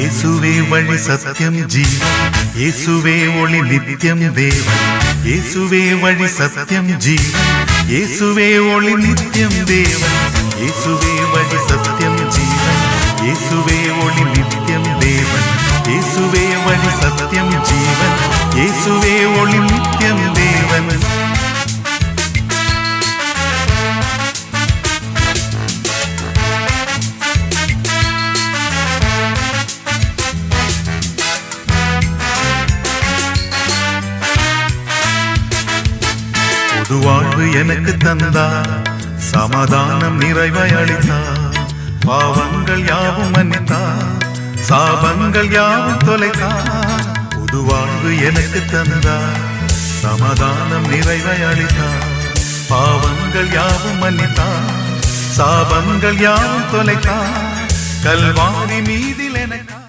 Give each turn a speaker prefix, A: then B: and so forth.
A: യേസുവേ വഴി സത്യം ജീവൻ. യേസുവേ ഒളി നിത്യം ദേവൻ. യേസുവേ വഴി സത്യം ജീവൻ. യേസുവേ ഒളി നിത്യം ദേവൻ. യേസുവേ വഴി സത്യം ജീവൻ. യേസുവേ ഒളി നിത്യം ദേവൻ. യേസുവേ വഴി സത്യം ജീവൻ. புது வாழ்வு எனக்கு தந்தா சமாதானம் நிறைவை அளித்தா. பாவங்கள் யாவும் மன்னித்தா சாபங்கள் யாவும் தொலைத்தா. புது வாழ்வு எனக்கு தந்தா சமாதானம் நிறைவை அளித்தா. பாவங்கள் யாவும் மன்னித்தா சாபங்கள் யாவும் தொலைத்தா. கல்வாரி மீதி